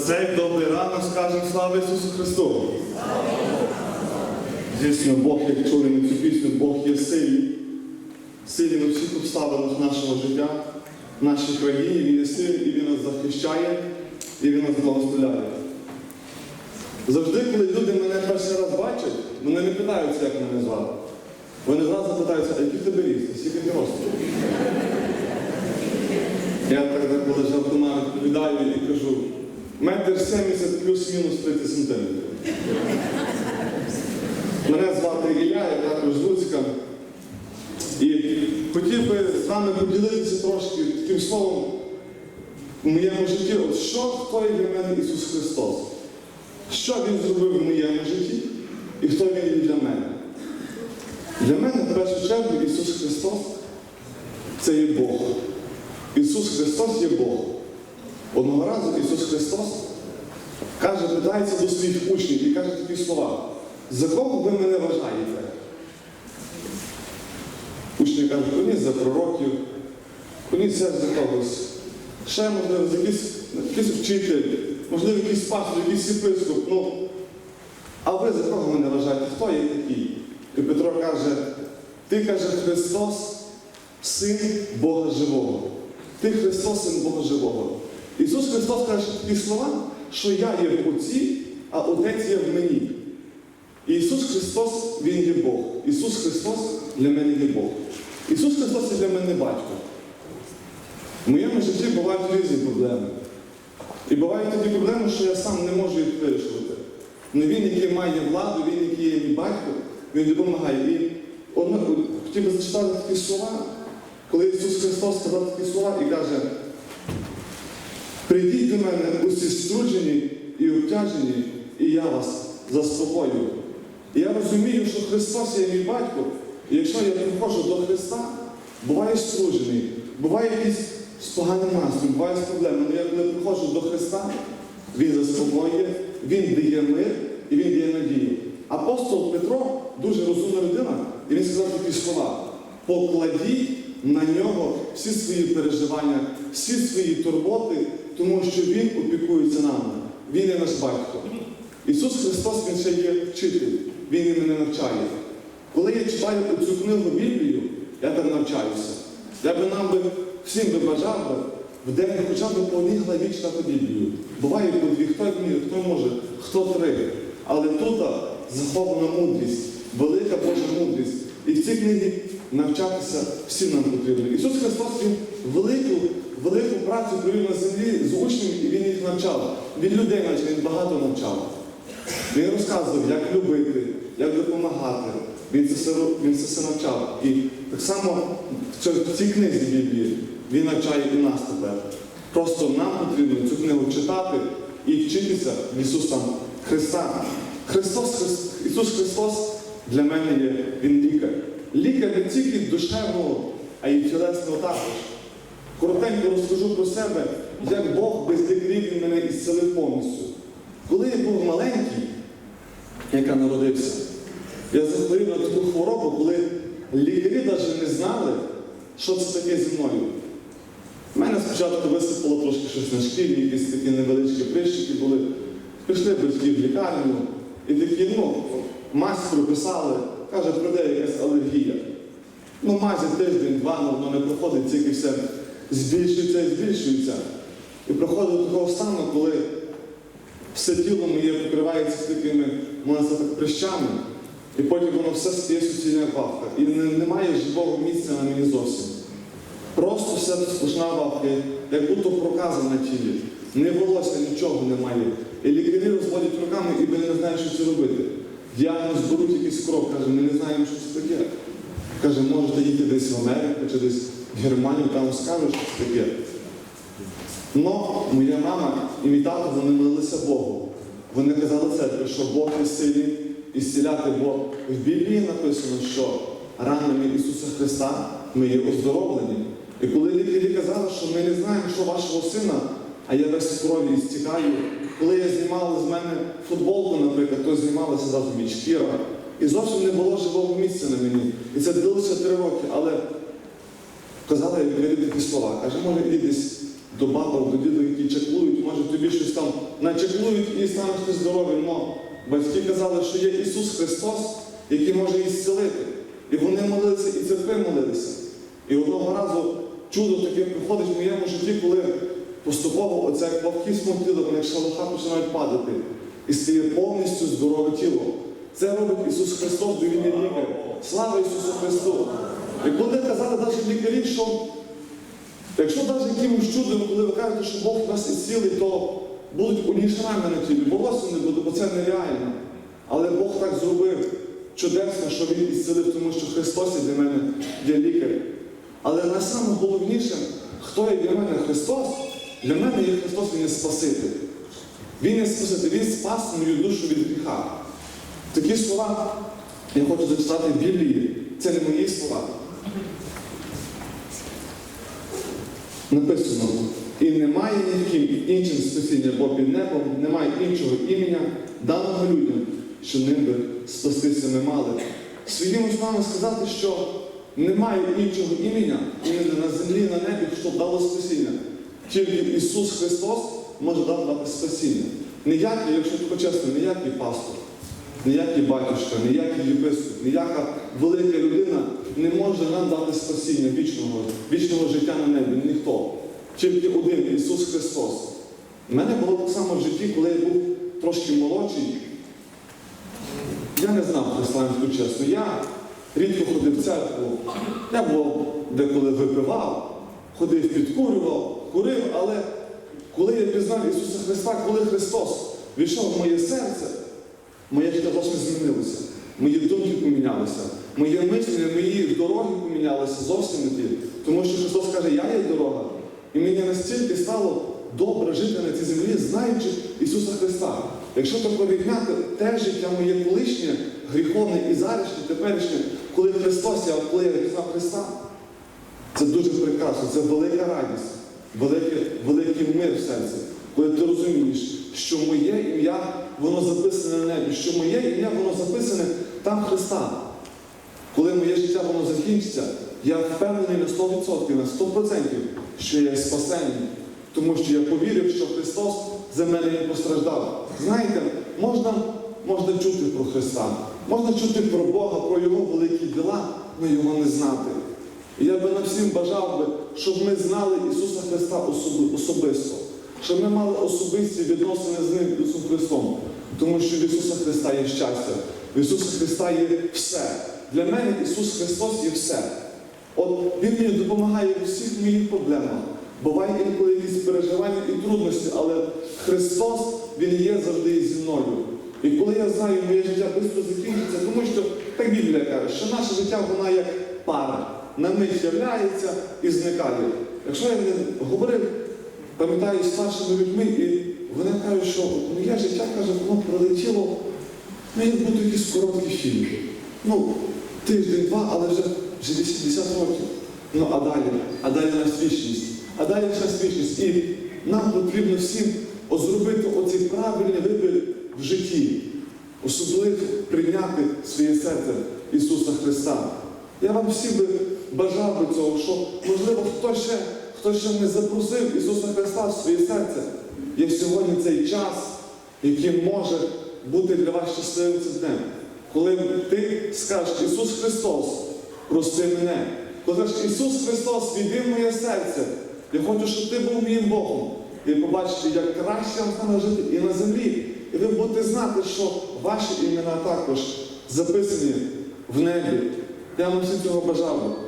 Цей добрий ранок скажемо слава Ісусу Христу. Дійсно, Бог, як чули ми цю пісню, Бог є сильний. Сильний на всіх обставинах нашого життя, в нашій країні. Він є сильний і Він нас захищає, і Він нас благословляє. Завжди, коли люди мене перший раз бачать, вони не питаються, як мене звати. Вони зразу питаються, а який тебе ріст, скільки ти росту? Я так коли жартома відповідаю і кажу, метр 70 плюс-мінус 30 сантиметрів. Мене звати Ілля, я також з Луцька. І хотів би з вами поділитися трошки таким словом в моєму житті. От що хто є для мене Ісус Христос? Що Він зробив в моєму житті і хто Він є для мене? Для мене в першу чергу Ісус Христос це є Бог. Ісус Христос є Бог. Одного разу Ісус Христос каже, питається до своїх учнів і каже такі слова. За кого ви мене вважаєте? Учні кажуть, коні за пророків, коні це за когось. Ще, можливо, за якийсь, якийсь вчитель, можливо, якийсь пастор, якийсь єпископ. Ну, а ви за кого мене вважаєте? Хто є такий? І Петро каже, ти каже Христос, син Бога живого. Ти Христос, син Бога живого. Ісус Христос каже такі слова, що я є в Отці, а Отець є в мені. І Ісус Христос, Він є Бог. Ісус Христос для мене є Бог. Ісус Христос є для мене батько. В моєму житті бувають різні проблеми. І бувають такі проблеми, що я сам не можу їх вирішувати. Але Він, який має владу, Він, який є мій батько, Він допомагає. І одно, хотів би зачитати такі слова, коли Ісус Христос сказав такі слова і каже, прийдіть до мене усі струджені і обтяжені, і я вас заспокою. Я розумію, що Христос є мій батько, і якщо я приходжу до Христа, буває струджений, буває якийсь з настроєм, буває з проблемами. Але я коли приходжу до Христа, Він заспокоює, Він дає мир і Він дає надію. Апостол Петро дуже розумна людина, і він сказав такі слова: покладіть на нього всі свої переживання, всі свої турботи, тому що Він опікується нами. Він є наш батько. Ісус Христос Він ще є вчитель, Він і мене навчає. Коли я читаю цю книгу Біблію, я там навчаюся. Я би нам би всім би бажав би в день хоча б по одній главі читати Біблію. Буває по дві, хто вміє, хто може, хто три. Але тут захована мудрість, велика Божа мудрість. І в цій книгі навчатися всім нам потрібно. Ісус Христос Він велику, велику працю провів на землі з учнями, і Він їх навчав. Він людей навчав, він багато навчав. Він розказував, як любити, як допомагати. Він це все, він це все навчав. І так само в цій- книзі Біблії він навчає і нас тепер. Просто нам потрібно цю книгу читати і вчитися в Ісуса Христа. Христос, Хрис- Ісус Христос для мене є Він лікар. Лікар не тільки душевного, а й тілесного також. Коротенько розкажу про себе, як Бог без мене ісцелив повністю. Коли я був маленький, яка народився, я захворів на таку хворобу, коли лікарі навіть не знали, що це таке зі мною. У мене спочатку висипало трошки щось на шкірі, якісь такі невеличкі прищики були. Пішли батьки в лікарню і такі, ну, мазь прописали, каже, прийде якась алергія. Ну, майже тиждень-два, ну, воно не проходить, тільки все збільшується і збільшується. І проходить до такого стану, коли все тіло моє покривається такими, можна сказати, прищами, і потім воно все стає суцільна вавка. І не- немає живого місця на мені зовсім. Просто все сплошна вавка, як будто проказа на тілі. Не волосся, нічого немає. І лікарі розводять руками і вони не знають, що це робити. Діагноз беруть якийсь крок, каже, ми не знаємо, що це таке. Каже, можете їти десь в Америку чи десь Германію, там скажуть, що таке. Но моя мама і мій тато вони молилися Богу. Вони казали церкві, що Бог є сильний і зціляти, бо в Біблії написано, що ранами Ісуса Христа ми є оздоровлені. І коли лікарі казали, що ми не знаємо, що вашого сина, а я весь крові і стікаю, коли я знімала з мене футболку, наприклад, то знімалася мій шкіра. І зовсім не було живого місця на мені. І це длилося три роки. Але казали лікарі такі слова. Каже, може, іди до бабок, до дідів, які чаклують, може тобі щось там начаклують і станеш ти здоровим. Но батьки казали, що є Ісус Христос, який може і зцілити. І вони молилися, і церкви молилися. І одного разу чудо таке приходить в моєму житті, коли поступово оця як плавки смутіли, вони як починають падати. І стає повністю здорове тіло. Це робить Ісус Христос, Він є лікар. Слава Ісусу Христу! І коли казали навіть лікарі, що якщо навіть якимось чудом, коли ви кажете, що Бог нас ісцілить, то будуть одні шрами на тілі, волосся не буде, бо це нереально. Але Бог так зробив чудесно, що Він ісцілив, тому що Христос є для мене є лікар. Але найголовніше, хто є для мене Христос, для мене є Христос, Він є Спаситель. Він є Спаситель, Він спас мою душу від гріха. Такі слова я хочу зачитати в Біблії. Це не мої слова. Написано, і немає ніяким іншим спасіння, бо під небом немає іншого імені, даного людям, що ним би спастися не мали. Своїми словами сказати, що немає іншого імені, імені на землі, на небі, щоб дало спасіння. Тільки Ісус Христос може дати спасіння. Ніякий, якщо чесно, ніякий пастор, ніякий батюшка, ніякий єпископ, ніяка велика людина не може нам дати спасіння вічного, вічного життя на небі. Ніхто. Тільки один Ісус Христос. У мене було так само в житті, коли я був трошки молодший. Я не знав християнську чесно. Я рідко ходив в церкву. Я був деколи випивав, ходив, підкурював, курив, але коли я пізнав Ісуса Христа, коли Христос війшов в моє серце, життя зовсім змінилося. Мої думки помінялися, моє мислення, мої дороги помінялися зовсім не ті. Тому що Христос каже, я є дорога. І мені настільки стало добре жити на цій землі, знаючи Ісуса Христа. Якщо таке відняти те життя моє колишнє, гріховне і зарішнє, теперішнє, коли Христос, я я Христа, це дуже прекрасно, це велика радість, великий, великий мир в серці, коли ти розумієш, що моє ім'я, воно записане на небі, що моє ім'я, воно записане там Христа. Коли моє життя воно закінчиться, я впевнений на 100%, на 100%, що я спасений. Тому що я повірив, що Христос за мене і постраждав. Знаєте, можна, можна чути про Христа, можна чути про Бога, про Його великі діла, але його не знати. І я би на всім бажав би, щоб ми знали Ісуса Христа особисто, щоб ми мали особисті відносини з Ним, Ісусом Христом. Тому що в Ісуса Христа є щастя, в Ісуса Христа є все. Для мене Ісус Христос є все. От Він мені допомагає у всіх моїх проблемах. Буває інколи якісь переживання і трудності, але Христос, Він є завжди зі мною. І коли я знаю, моє життя швидко закінчиться, тому що так Біблія каже, що наше життя вона як пара. На мить являється і зникає. Якщо я не говорив, пам'ятаю з старшими людьми, і вони кажуть, що моє життя каже, воно пролетіло, ну як будто якийсь короткий фільм. Ну, тиждень-два, але вже, вже 80 років. Ну а далі, а далі нас вічність, а далі ще вічність. І нам потрібно всім зробити оцей правильний вибір в житті, особливо прийняти своє серце Ісуса Христа. Я вам всім би бажав би цього, що можливо хто ще, хто ще не запросив Ісуса Христа в своє серце. Є сьогодні цей час, який може бути для вас щасливим цим днем. Коли ти скажеш Ісус Христос, прости мене. Коли скажеш Ісус Христос, війди в моє серце. Я хочу, щоб ти був моїм Богом. І побачите, як краще вам стане жити і на землі. І ви будете знати, що ваші імена також записані в небі. Я вам всім цього бажав. би.